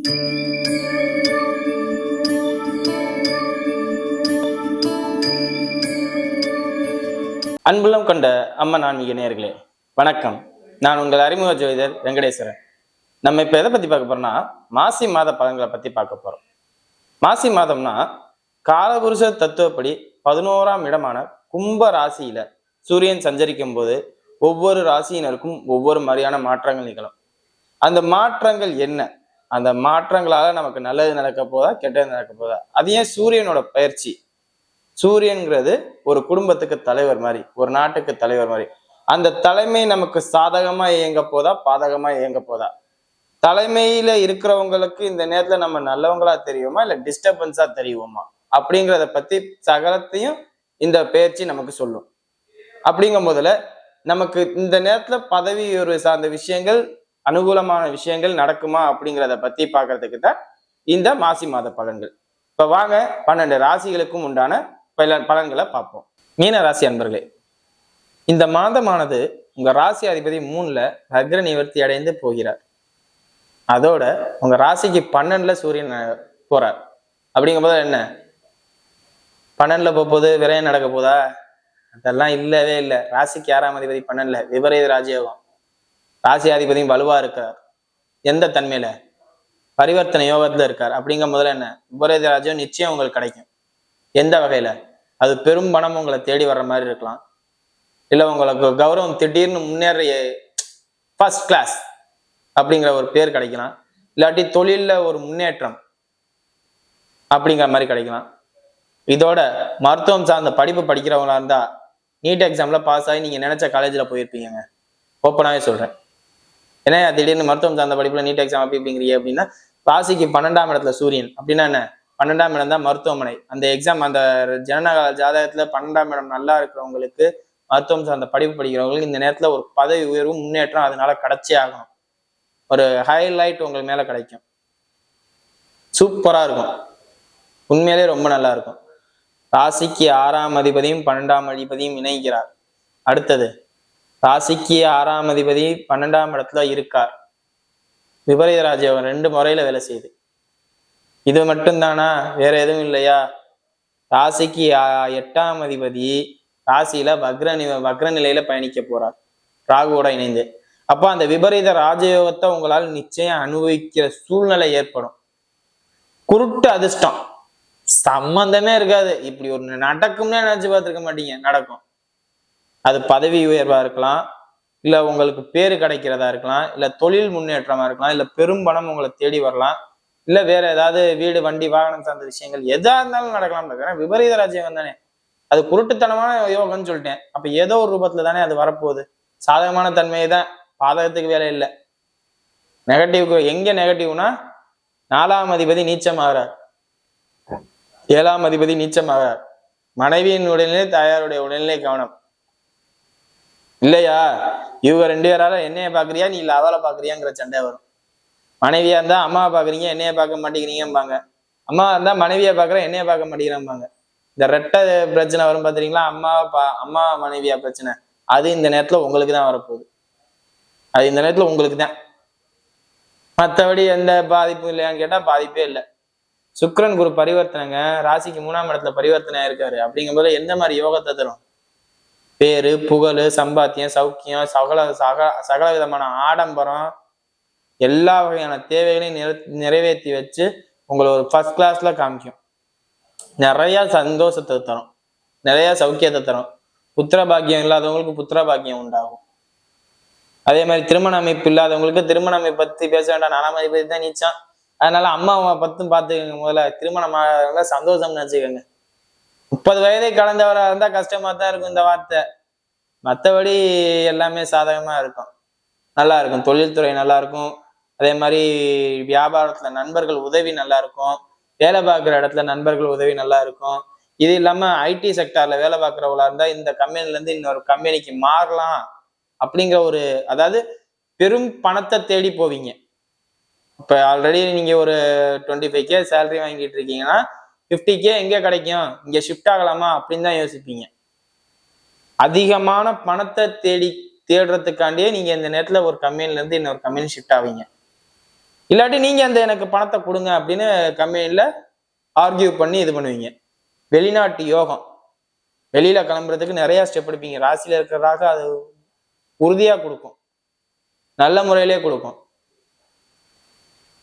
அன்புள்ளம் கொண்ட அம்மன் ஆன்மீக நேர்களே வணக்கம். நான் உங்கள் அறிமுக ஜோதிடர் வெங்கடேஸ்வரன். நம்ம இப்போ எதை பற்றி பார்க்க போறோம்னா மாசி மாத பலன்களை பற்றி பார்க்க போகிறோம் மாசி மாதம்னா காலபுருஷ தத்துவப்படி பதினோராம் இடமான கும்ப ராசியில சூரியன் சஞ்சரிக்கும் போது ஒவ்வொரு ராசியினருக்கும் ஒவ்வொரு மாதிரியான மாற்றங்கள் நிகழும். அந்த மாற்றங்கள் என்ன? அந்த மாற்றங்களால நமக்கு நல்லது நடக்க போதா கெட்டது நடக்க போதா? அது ஏன் சூரியனோட பயிற்சி. சூரியன்கிறது ஒரு குடும்பத்துக்கு தலைவர் மாதிரி ஒரு நாட்டுக்கு தலைவர் மாதிரி. அந்த தலைமை நமக்கு சாதகமா இயங்க போதா பாதகமா இயங்க போதா? தலைமையில இருக்கிறவங்களுக்கு இந்த நேரத்துல நம்ம நல்லவங்களா தெரியுமா? இல்ல டிஸ்டர்பன்ஸா தெரியுமா? அப்படிங்கிறத பத்தி சகலத்தையும் இந்த பயிற்சி நமக்கு சொல்லும். அப்படிங்கும் போதுல நமக்கு இந்த நேரத்துல பதவி ஒரு சார்ந்த விஷயங்கள் அனுகூலமான விஷயங்கள் நடக்குமா அப்படிங்கிறத பத்தி பார்க்கறதுக்கு தான் இந்த மாசி மாத பலன்கள். இப்ப வாங்க பன்னெண்டு ராசிகளுக்கும் உண்டான பல பலன்களை பார்ப்போம். மீன ராசி அன்பர்களே இந்த மாதமானது உங்க ராசி அதிபதி மூணுல அக்ர நிவர்த்தி அடைந்து போகிறார். அதோட உங்க ராசிக்கு பன்னெண்டுல சூரியன் போறார். அப்படிங்கும்போது என்ன? பன்னெண்டுல போகும்போது விரயம் நடக்க போதா? அதெல்லாம் இல்லவே இல்லை. ராசிக்கு ஆறாம் அதிபதி பன்னெண்டுல? விபரீத ராஜயோகம். ராசியாதிபதியும் வலுவா இருக்கார் எந்த தன்மையில? பரிவர்த்தனை யோகத்துல இருக்கார். அப்படிங்கும் முதல்ல என்ன? விபரீத ராஜ்யம் நிச்சயம் உங்களுக்கு கிடைக்கும். எந்த வகையில? அது பெரும் பணம் உங்களை தேடி வர்ற மாதிரி இருக்கலாம். இல்ல உங்களுக்கு கௌரவம் திடீர்னு முன்னேற ஃபர்ஸ்ட் கிளாஸ் அப்படிங்கிற ஒரு பேர் கிடைக்கலாம். இல்லாட்டி தொழில ஒரு முன்னேற்றம் அப்படிங்கிற மாதிரி கிடைக்கலாம். இதோட மருத்துவம் சார்ந்த படிப்பு படிக்கிறவங்களா இருந்தா நீட் எக்ஸாம்ல பாஸ் ஆகி நீங்க நினைச்ச காலேஜ்ல போயிருப்பீங்க ஓப்பனாவே சொல்றேன். ஏன்னா திடீர்னு மருத்துவம் சார்ந்த படிப்புல நீட் எக்ஸாம் அப்படி அப்படின்னா ராசிக்கு பன்னெண்டாம் இடத்துல சூரியன் அப்படின்னா என்ன? பன்னெண்டாம் இடம் தான் மருத்துவமனை. அந்த எக்ஸாம் அந்த ஜனனகால ஜாதகத்துல பன்னெண்டாம் இடம் நல்லா இருக்கிறவங்களுக்கு மருத்துவம் சார்ந்த படிப்பு படிக்கிறவங்களுக்கு இந்த நேரத்துல ஒரு பதவி உயர்வு முன்னேற்றம் அதனால கிடைச்சே ஆகணும். ஒரு ஹைலைட் உங்களுக்கு மேல கிடைக்கும். சூப்பரா இருக்கும். உண்மையிலே ரொம்ப நல்லா இருக்கும். ராசிக்கு ஆறாம் அதிபதியும் பன்னெண்டாம் அதிபதியும் இணைகிறார். அடுத்தது ராசிக்கு ஆறாம் அதிபதி பன்னெண்டாம் இடத்துல இருக்கார். விபரீத ராஜ்யம் ரெண்டு முறையில வேலை செய்யுது இது மட்டும்தானா? வேற எதுவும் இல்லையா? ராசிக்கு எட்டாம் அதிபதி ராசியில வக்ர வக்ர நிலையில பயணிக்க போறார். ராகுவோட இணைந்து. அப்போ அந்த விபரீத ராஜயோகத்தை உங்களால் நிச்சயம் அனுபவிக்கிற சூழ்நிலை ஏற்படும். குருட்டு அதிர்ஷ்டம். சம்பந்தமே இருக்காது. இப்படி ஒரு நடக்கும்னே நினைச்சு பார்த்துருக்க மாட்டீங்க. நடக்கும். அது பதவி உயர்வா இருக்கலாம் இல்ல உங்களுக்கு பேரு கிடைக்கிறதா இருக்கலாம் இல்ல தொழில் முன்னேற்றமா இருக்கலாம் இல்ல பெரும் பணம் உங்களை தேடி வரலாம் இல்ல வேற ஏதாவது வீடு வண்டி வாகனம் சார்ந்த விஷயங்கள் எதா இருந்தாலும் நடக்கலாம் இருக்கிறேன் விபரீத ராஜ்யம் தானே அது குருட்டுத்தனமான யோகம்னு சொல்லிட்டேன். அப்ப ஏதோ ஒரு ரூபத்துல தானே அது வரப்போகுது. சாதகமான தன்மையை தான் பாதகத்துக்கு வேலை இல்லை. நெகட்டிவ்க்கு எங்க நெகட்டிவ்னா நாலாம் அதிபதி நீச்சமாகிறார். ஏழாம் அதிபதி நீச்சமாகிறார். மனைவியின் உடல்நிலை தாயாருடைய உடல்நிலை கவனம். இல்லையா? இவங்க ரெண்டு பேரால என்னைய பாக்குறியா? நீ இல்ல அவளை பாக்குறியாங்கிற சண்டை வரும். மனைவியா இருந்தா அம்மாவை பாக்குறீங்க என்னைய பார்க்க மாட்டேங்கிறீங்கம்பாங்க. அம்மா இருந்தா மனைவியை பாக்குறேன் என்னைய பார்க்க மாட்டேங்கிறேன்பாங்க இந்த ரெட்டை பிரச்சனை வரும் பாத்தீங்களா? அம்மாவை பா அம்மா மனைவியா பிரச்சனை. அது இந்த நேரத்துல உங்களுக்கு தான் வரப்போகுது. அது இந்த நேரத்துல உங்களுக்கு தான். மற்றபடி எந்த பாதிப்பும் இல்லையான்னு கேட்டா பாதிப்பே இல்லை. சுக்ரன் குரு பரிவர்த்தனைங்க ராசிக்கு மூணாம் இடத்துல பரிவர்த்தனை இருக்காரு அப்படிங்கும்போது எந்த மாதிரி யோகத்தை தரும்? பேரு புகழ் சம்பாத்தியம் சௌக்கியம் சகல சக சகல விதமான ஆடம்பரம் எல்லா வகையான தேவைகளையும் நிறை நிறைவேற்றி வச்சு உங்களை ஒரு ஃபர்ஸ்ட் கிளாஸ்ல காமிக்கும். நிறைய சந்தோஷத்தை தரும். நிறைய சௌக்கியத்தை தரும். புத்திர பாக்கியம் இல்லாதவங்களுக்கு புத்திர பாக்கியம் உண்டாகும். அதே மாதிரி திருமண அமைப்பு இல்லாதவங்களுக்கு திருமண அமைப்பு பத்தி பேச வேண்டாம். நாலாம் அதிபதி தான் நீச்சான். அதனால அம்மாவை பத்தும் பார்த்துக்கங்க. முதல்ல திருமணம் சந்தோஷம்னு நினச்சிக்கோங்க. முப்பது வயதை கடந்தவரா இருந்தால் கஷ்டமாக தான் இருக்கும் இந்த வார்த்தை. மற்றபடி எல்லாமே சாதகமாக இருக்கும். நல்லா இருக்கும். தொழில்துறை நல்லா இருக்கும். அதே மாதிரி வியாபாரத்தில் நண்பர்கள் உதவி நல்லா இருக்கும். வேலை பார்க்குற இடத்துல நண்பர்கள் உதவி நல்லா இருக்கும். இது இல்லாமல் ஐடி செக்டாரில் வேலை பார்க்குறவங்களா இருந்தால் இந்த கம்பெனிலேருந்து இன்னொரு கம்பெனிக்கு மாறலாம் அப்படிங்கிற ஒரு அதாவது பெரும் பணத்தை தேடி போவீங்க. இப்போ ஆல்ரெடி நீங்கள் ஒரு டுவெண்ட்டி ஃபைவ் கே சேலரி வாங்கிட்டு இருக்கீங்கன்னா ஃபிஃப்டி கே எங்கே கிடைக்கும்? இங்கே ஷிஃப்ட் ஆகலாமா? அப்படின்னு தான் யோசிப்பீங்க. அதிகமான பணத்தை தேடி தேடுறதுக்காண்டியே நீங்கள் இந்த நேரத்தில் ஒரு கம்பெனிலேருந்து இன்னொரு கம்பெனி ஷிஃப்ட் ஆவீங்க. இல்லாட்டி நீங்கள் அந்த எனக்கு பணத்தை கொடுங்க அப்படின்னு கம்பெனியில் ஆர்கியூ பண்ணி இது பண்ணுவீங்க. வெளிநாட்டு யோகம். வெளியில் கிளம்புறதுக்கு நிறையா ஸ்டெப் எடுப்பீங்க. ராசியில் இருக்கிறதாக அது உறுதியாக கொடுக்கும். நல்ல முறையிலே கொடுக்கும்.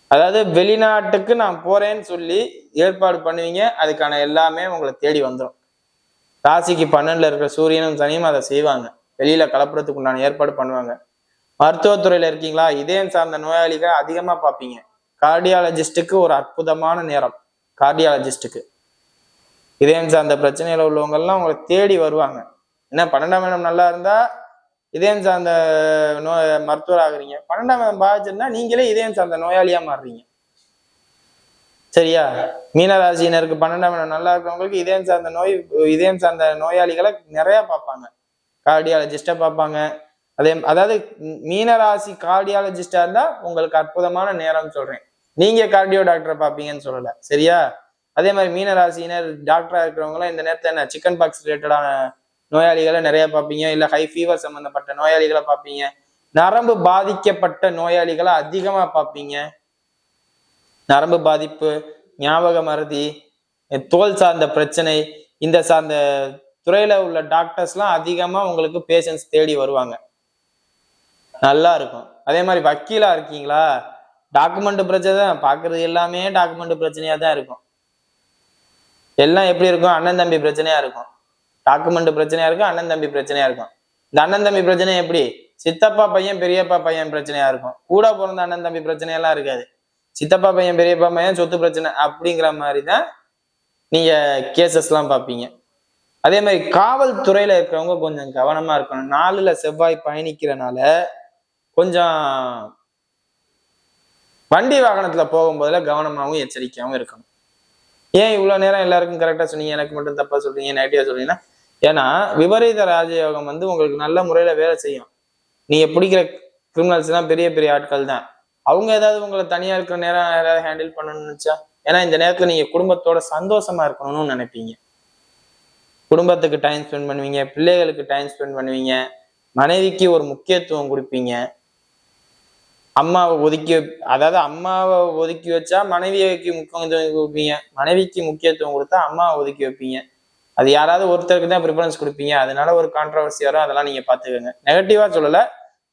அதாவது வெளிநாட்டுக்கு நான் போறேன்னு சொல்லி ஏற்பாடு பண்ணுவீங்க. அதுக்கான எல்லாமே உங்களை தேடி வந்துடும் ராசிக்கு பன்னெண்டுல இருக்கிற சூரியனும் சனியும் அதை செய்வாங்க. வெளியில கலப்புறதுக்கு உண்டான ஏற்பாடு பண்ணுவாங்க. மருத்துவத்துறையில இருக்கீங்களா? இதயம் சார்ந்த நோயாளிகள் அதிகமா பார்ப்பீங்க. கார்டியாலஜிஸ்டுக்கு ஒரு அற்புதமான நேரம். கார்டியாலஜிஸ்டுக்கு. இதயம் சார்ந்த பிரச்சனையில உள்ளவங்கெல்லாம் உங்களை தேடி வருவாங்க. என்ன பன்னெண்டாம் இடம் நல்லா இருந்தா இதயம் சார்ந்த நோய் மருத்துவர் ஆகுறீங்க பன்னெண்டாம் பாதிச்சிருந்தா நீங்களே இதயம் சார்ந்த நோயாளியா மாறுறீங்க. சரியா? மீனராசினருக்கு பன்னெண்டாம் இடம் நல்லா இருக்கிறவங்களுக்கு இதயம் சார்ந்த நோய் இதயம் சார்ந்த நோயாளிகளை நிறைய பார்ப்பாங்க. கார்டியாலஜிஸ்டா பார்ப்பாங்க. அதே அதாவது மீனராசி கார்டியாலஜிஸ்டா இருந்தா உங்களுக்கு அற்புதமான நேரம் சொல்றேன். நீங்க கார்டியோ டாக்டரை பார்ப்பீங்கன்னு சொல்லல. சரியா? அதே மாதிரி மீனராசினர் டாக்டரா இருக்கிறவங்களாம் இந்த நேரத்தில் என்ன சிக்கன் பாக்ஸ் ரிலேட்டடான நோயாளிகளை நிறைய பார்ப்பீங்க. இல்ல ஹை ஃபீவர் சம்பந்தப்பட்ட நோயாளிகளை பார்ப்பீங்க. நரம்பு பாதிக்கப்பட்ட நோயாளிகளை அதிகமா பார்ப்பீங்க. நரம்பு பாதிப்பு ஞாபக மருதி தோல் சார்ந்த பிரச்சனை இந்த சார்ந்த துறையில உள்ள டாக்டர்ஸ்லாம் அதிகமா உங்களுக்கு பேஷண்ட்ஸ் தேடி வருவாங்க. நல்லா இருக்கும். அதே மாதிரி வக்கீலா இருக்கீங்களா? டாக்குமெண்ட் பிரச்சனை தான். பாக்குறது எல்லாமே டாக்குமெண்ட் பிரச்சனையா தான் இருக்கும். எல்லாம் எப்படி இருக்கும்? அண்ணன் தம்பி பிரச்சனையா இருக்கும். டாக்குமெண்ட் பிரச்சனையா இருக்கும் அண்ணன் தம்பி பிரச்சனையா இருக்கும். இந்த அண்ணன் தம்பி பிரச்சனை எப்படி? சித்தப்பா பையன் பெரியப்பா பையன் பிரச்சனையா இருக்கும். கூட பிறந்த அண்ணன் தம்பி பிரச்சனையெல்லாம் இருக்காது. சித்தப்பா பையன் பெரியப்பா பையன் சொத்து பிரச்சனை அப்படிங்கிற மாதிரி தான் நீங்க கேசஸ்லாம் பார்ப்பீங்க. அதே மாதிரி காவல்துறையில இருக்கிறவங்க கொஞ்சம் கவனமா இருக்கணும். நாலுல செவ்வாய் பயணிக்கிறனால கொஞ்சம் வண்டி வாகனத்துல போகும்போதுல கவனமாகவும் எச்சரிக்கையாகவும் இருக்கணும். ஏன் இவ்வளவு நேரம் எல்லாருக்கும் கரெக்டா சொன்னீங்க? எனக்கு மட்டும் தப்பா சொல்றீங்க நெகட்டிவா சொல்றீங்கன்னா ஏன்னா விபரீத ராஜயோகம் வந்து உங்களுக்கு நல்ல முறையில வேலை செய்யும். நீங்க பிடிக்கிற கிரிமினல்ஸ் பெரிய பெரிய ஆட்கள் தான். அவங்க ஏதாவது உங்களை தனியா இருக்கிற நேரம் யாராவது ஹேண்டில் பண்ணணும்னு நினைச்சா ஏன்னா இந்த நேரத்துல நீங்க குடும்பத்தோட சந்தோஷமா இருக்கணும்னு நினைப்பீங்க. குடும்பத்துக்கு டைம் ஸ்பெண்ட் பண்ணுவீங்க பிள்ளைகளுக்கு டைம் ஸ்பெண்ட் பண்ணுவீங்க மனைவிக்கு ஒரு முக்கியத்துவம் கொடுப்பீங்க. அம்மாவை ஒதுக்கி அதாவது அம்மாவை ஒதுக்கி வச்சா மனைவிக்கு முக்கியத்துவம் கொடுப்பீங்க மனைவிக்கு முக்கியத்துவம் கொடுத்தா அம்மாவை ஒதுக்கி வைப்பீங்க. அது யாராவது ஒருத்தருக்கு தான் ப்ரிஃபரன்ஸ் கொடுப்பீங்க. அதனால ஒரு கான்ட்ரவர்சி வரும் அதெல்லாம் நீங்க பாத்துக்கோங்க நெகட்டிவா சொல்லல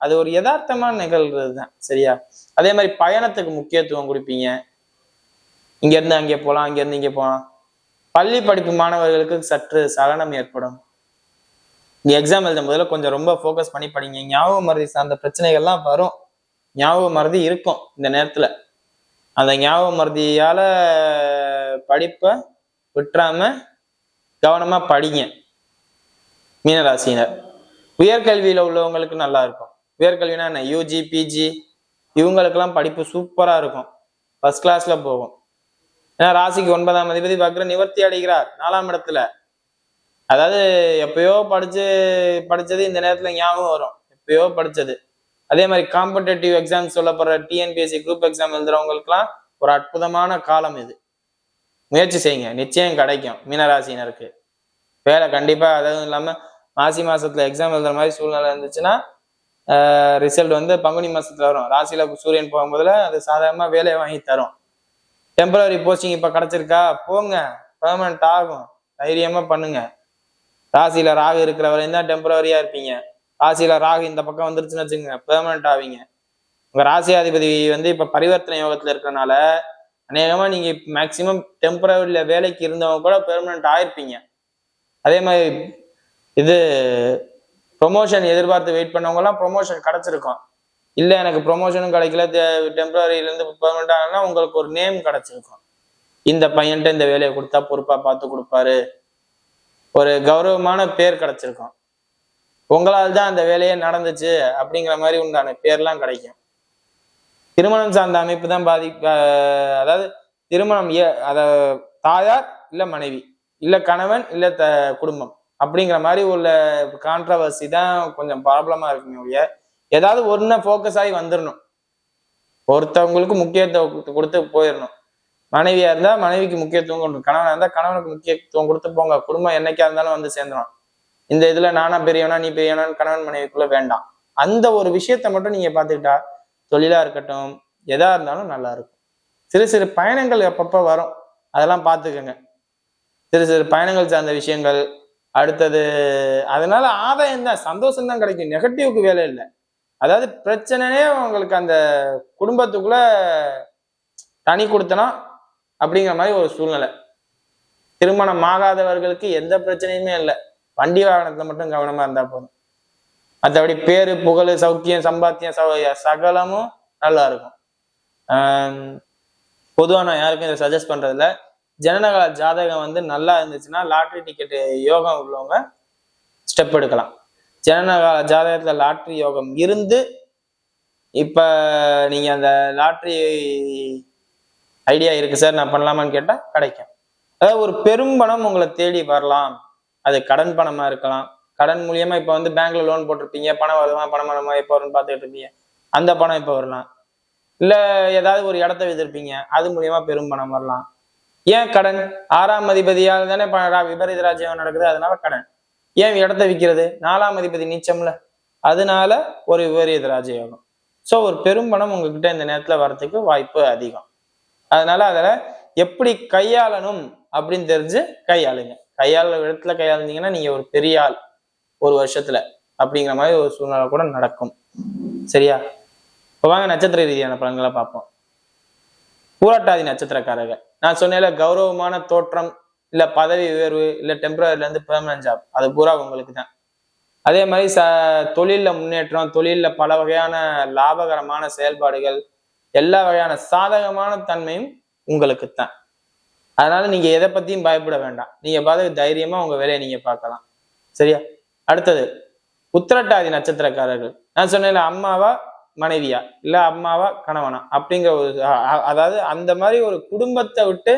அது ஒரு யதார்த்தமான நிகழ்கிறது தான் சரியா? அதே மாதிரி பயணத்துக்கு முக்கியத்துவம் கொடுப்பீங்க. இங்க இருந்து அங்கே போகலாம் அங்க இருந்து இங்கே போகலாம். பள்ளி படிப்பு மாணவர்களுக்கு சற்று சலனம் ஏற்படும். நீ எக்ஸாம் எழுதும் முதல்ல கொஞ்சம் ரொம்ப ஃபோக்கஸ் பண்ணி படிங்க. ஞாபக மருதி சார்ந்த பிரச்சனைகள்லாம் வரும். ஞாபக மருதி இருக்கும் இந்த நேரத்துல. அந்த ஞாபக மருதியால படிப்பை விட்டுறாம கவனமா படிங்க. மீனராசினர். உயர்கல்வியில உள்ளவங்களுக்கு நல்லா இருக்கும். உயர்கல்வினா என்ன? யூஜி பிஜி இவங்களுக்கெல்லாம் படிப்பு சூப்பரா இருக்கும். ஃபர்ஸ்ட் கிளாஸ்ல போகும். ஏன்னா ராசிக்கு ஒன்பதாம் அதிபதி வக்ர நிவர்த்தி அடைகிறார். நாலாம் இடத்துல. அதாவது எப்பயோ படிச்சு படிச்சது இந்த நேரத்துல ஞாபகம் வரும். எப்பயோ படிச்சது. அதே மாதிரி காம்படேட்டிவ் எக்ஸாம் சொல்லப்படுற டிஎன்பிஎஸ்சி குரூப் எக்ஸாம் எழுதுறவங்களுக்குலாம் ஒரு அற்புதமான காலம் இது. முயற்சி செய்யுங்க. நிச்சயம் கிடைக்கும். மீனராசினருக்கு. வேலை கண்டிப்பாக அதுவும் இல்லாமல் மாசி மாசத்துல எக்ஸாம் எழுதுற மாதிரி சூழ்நிலை இருந்துச்சுன்னா ரிசல்ட் வந்து பங்குனி மாசத்துல வரும். ராசியில சூரியன் போகும்போதுல அது சாதாரணமா வேலையை வாங்கி தரும். டெம்பரரி போஸ்டிங் இப்ப கிடைச்சிருக்கா? போங்க. பெர்மனன்ட் ஆகும். தைரியமா பண்ணுங்க. ராசியில ராகு இருக்கிற வரையும் தான் டெம்பரரியா இருப்பீங்க. ராசியில ராகு இந்த பக்கம் வந்துருச்சுன்னு வச்சுக்கோங்க. பெர்மனன்ட் ஆவீங்க. உங்க ராசியாதிபதி வந்து இப்ப பரிவர்த்தனை யோகத்துல இருக்கிறனால அநேகமாக நீங்கள் மேக்சிமம் டெம்பரவரியில் வேலைக்கு இருந்தவங்க கூட பெர்மனண்ட் ஆயிருப்பீங்க. அதே மாதிரி இது ப்ரொமோஷன் எதிர்பார்த்து வெயிட் பண்ணவங்கலாம் ப்ரொமோஷன் கிடச்சிருக்கும். இல்லை எனக்கு ப்ரொமோஷனும் கிடைக்கல டெம்பரரியில பெர்மனண்ட் பெர்மனன்ட் ஆகலன்னா உங்களுக்கு ஒரு நேம் கிடச்சிருக்கும். இந்த பையன்ட்ட இந்த வேலையை கொடுத்தா பொறுப்பாக பார்த்து கொடுப்பாரு. ஒரு கௌரவமான பேர் கிடைச்சிருக்கும். உங்களால் தான் அந்த வேலையே நடந்துச்சு அப்படிங்கிற மாதிரி உண்டான பேர்லாம் கிடைக்கும். திருமணம் சார்ந்த அமைப்பு தான் பாதி அதாவது திருமணம் ஏ- அத தாயார் இல்ல மனைவி இல்ல கணவன் இல்ல த குடும்பம் அப்படிங்கிற மாதிரி உள்ள கான்ட்ரவர்சி தான் கொஞ்சம் ப்ராப்ளமா இருக்குமே ஒழிய ஏதாவது ஒன்ன ஃபோக்கஸ் ஆகி வந்துடணும் ஒருத்தவங்களுக்கு முக்கியத்துவம் கொடுத்து போயிடணும் மனைவியா இருந்தா மனைவிக்கு முக்கியத்துவம் கொடுக்கணும். கணவனா இருந்தா கணவனுக்கு முக்கியத்துவம் கொடுத்து போங்க. குடும்பம் என்னைக்கா இருந்தாலும் வந்து சேர்ந்துடும் இந்த இதுல நானா பெரியவனா நீ பெரியவனான்னு கணவன் மனைவிக்குள்ள வேண்டாம். அந்த ஒரு விஷயத்த மட்டும் நீங்க பாத்துக்கிட்டா தொழிலாக இருக்கட்டும் எதா இருந்தாலும் நல்லா இருக்கும். சிறு சிறு பயணங்கள் எப்பப்போ வரும் அதெல்லாம் பார்த்துக்கோங்க. சிறு சிறு பயணங்கள் சார்ந்த விஷயங்கள் அடுத்தது அதனால ஆதாயம் தான் சந்தோஷம் தான் கிடைக்கும். நெகட்டிவ்க்கு வேலை இல்லை. அதாவது பிரச்சனையே உங்களுக்கு அந்த குடும்பத்துக்குள்ள தனி கொடுத்தனா அப்படிங்கிற மாதிரி ஒரு சூழ்நிலை. திருமணம் ஆகாதவர்களுக்கு எந்த பிரச்சனையுமே இல்லை. வண்டி வாகனத்தில் மட்டும் கவனமா இருந்தா போதும். மற்றபடி பேரு புகழ் சௌக்கியம் சம்பாத்தியம் சகலமும் நல்லா இருக்கும் பொதுவாக நான் யாருக்கும் இதை சஜஸ்ட் பண்றதில்ல. ஜனனகால ஜாதகம் வந்து நல்லா இருந்துச்சுன்னா லாட்ரி டிக்கெட் யோகம் உள்ளவங்க ஸ்டெப் எடுக்கலாம். ஜனனகால ஜாதகத்தில் லாட்ரி யோகம் இருந்து இப்போ நீங்கள் அந்த லாட்ரி ஐடியா இருக்கு சார் நான் பண்ணலாமான்னு கேட்டால் கிடைக்கும். அதாவது ஒரு பெரும் பணம் உங்களை தேடி வரலாம். அது கடன் பணமாக இருக்கலாம். கடன் மூலியமா இப்ப வந்து பேங்க்ல லோன் போட்டிருப்பீங்க பணம் வருமா பணம் வருமா எப்போ வரும்னு பார்த்துட்டு இருப்பீங்க. அந்த பணம் இப்போ வரலாம். இல்ல ஏதாவது ஒரு இடத்த விதிருப்பீங்க அது மூலியமா பெரும் பணம் வரலாம். ஏன் கடன்? ஆறாம் அதிபதியால் தானே விபரீத ராஜ்யம் நடக்குது அதனால கடன். ஏன் இடத்த விற்கிறது? நாலாம் அதிபதி நீச்சம்ல. அதனால ஒரு விபரீத ராஜயோகம். ஸோ ஒரு பெரும் பணம் உங்ககிட்ட இந்த நேரத்துல வரத்துக்கு வாய்ப்பு அதிகம். அதனால அதில் எப்படி கையாளணும் அப்படின்னு தெரிஞ்சு கையாளுங்க. கையாள இடத்துல கையாளுந்தீங்கன்னா நீங்க ஒரு பெரிய ஆள். ஒரு வருஷத்துல அப்படிங்கிற மாதிரி ஒரு சூழ்நிலை கூட நடக்கும். சரியா? இப்போ வாங்க நட்சத்திர ரீதியான பலன்களை பார்ப்போம். பூராட்டாதி நட்சத்திரக்காரர்கள். நான் சொன்னேன்ல கௌரவமான தோற்றம் இல்ல பதவி உயர்வு இல்ல டெம்பரரில இருந்து பெர்மனன்ட் ஜாப் அது பூரா உங்களுக்கு தான். அதே மாதிரி ச தொழில்ல முன்னேற்றம் தொழில்ல பல வகையான லாபகரமான செயல்பாடுகள் எல்லா வகையான சாதகமான தன்மையும் உங்களுக்கு தான். அதனால நீங்க எதை பத்தியும் பயப்பட வேண்டாம். நீங்க பார்த்து தைரியமா உங்க வேலையை நீங்க பார்க்கலாம். சரியா? அடுத்தது உத்திரட்டாதி நட்சத்திரக்காரர்கள். நான் சொன்னேன்ல அம்மாவா மனைவியா? இல்ல அம்மாவா கணவனா? அப்படிங்கிற ஒரு அதாவது அந்த மாதிரி ஒரு குடும்பத்தை விட்டு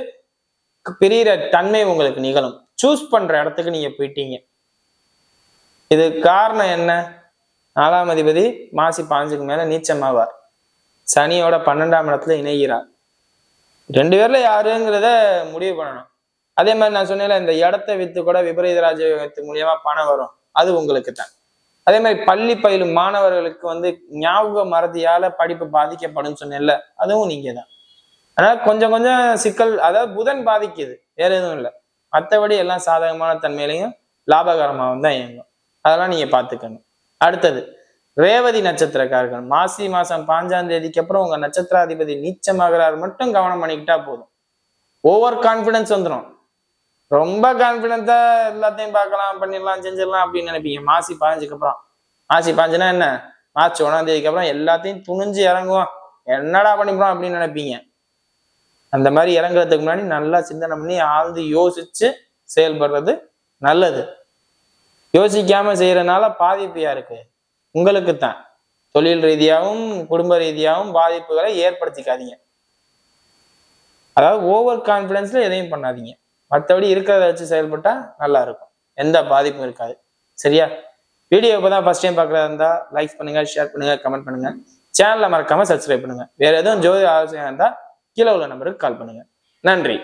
பிரியிற தன்மை உங்களுக்கு நிகழும். சூஸ் பண்ற இடத்துக்கு நீங்க போயிட்டீங்க. இது காரணம் என்ன? நாலாம் அதிபதி மாசி பாஞ்சுக்கு மேல நீச்சமாவார். சனியோட பன்னெண்டாம் இடத்துல இணைகிறார். ரெண்டு பேர்ல யாருங்கிறத முடிவு பண்ணணும். அதே மாதிரி நான் சொன்னேன் இந்த இடத்த வித்து கூட விபரீத ராஜயோகத்து மூலியமா பணம் வரும். அது உங்களுக்கு தான் அதே மாதிரி பள்ளி பயிலும் மாணவர்களுக்கு வந்து ஞாபக மறதியால படிப்பு பாதிக்கப்படும் சொன்னேன்ல அதுவும் நீங்க தான் அதனால கொஞ்சம் கொஞ்சம் சிக்கல் அதாவது புதன் பாதிக்குது வேற எதுவும் இல்லை. மற்றபடி எல்லாம் சாதகமான தன்மையிலையும் லாபகரமாகவும் தான் இயங்கும். அதெல்லாம் நீங்க பார்த்துக்கணும். அடுத்தது ரேவதி நட்சத்திரக்காரர்கள் மாசி மாசம் பாஞ்சாம் தேதிக்கு அப்புறம் உங்க நட்சத்திராதிபதி நீச்சமாகிறார் மட்டும் கவனம் பண்ணிக்கிட்டா போதும். ஓவர் கான்பிடன்ஸ் வந்துடும் ரொம்ப கான்ஃபிடென்ட்டா எல்லாத்தையும் பார்க்கலாம் பண்ணிடலாம் செஞ்சிடலாம் அப்படின்னு நினைப்பீங்க. மாசி பாஞ்சதுக்கு அப்புறம் மாசி பாஞ்சுன்னா என்ன? மார்ச் ஒன்றாம் தேதிக்கு அப்புறம் எல்லாத்தையும் துணிஞ்சு இறங்குவோம் என்னடா பண்ணிப்போம் அப்படின்னு நினைப்பீங்க. அந்த மாதிரி இறங்குறதுக்கு முன்னாடி நல்லா சிந்தனை பண்ணி ஆழ்ந்து யோசிச்சு செயல்படுறது நல்லது. யோசிக்காம செய்யறதுனால பாதிப்பையா இருக்கு உங்களுக்கு தான் தொழில் ரீதியாகவும் குடும்ப ரீதியாகவும் பாதிப்புகளை ஏற்படுத்திக்காதீங்க. அதாவது ஓவர் கான்ஃபிடென்ஸ்ல எதையும் பண்ணாதீங்க. மற்றபடி இருக்கிறத வச்சு செயல்பட்டா நல்லா இருக்கும் எந்த பாதிப்பும் இருக்காது. சரியா? வீடியோ இப்போ தான் ஃபர்ஸ்ட் டைம் பார்க்குறதா இருந்தா லைக் பண்ணுங்க ஷேர் பண்ணுங்க கமெண்ட் பண்ணுங்க. சேனலை மறக்காம சப்ஸ்கிரைப் பண்ணுங்க. வேற எதுவும் ஜோதி ஆலோசனை இருந்தா கீழே உள்ள நம்பருக்கு கால் பண்ணுங்க. நன்றி.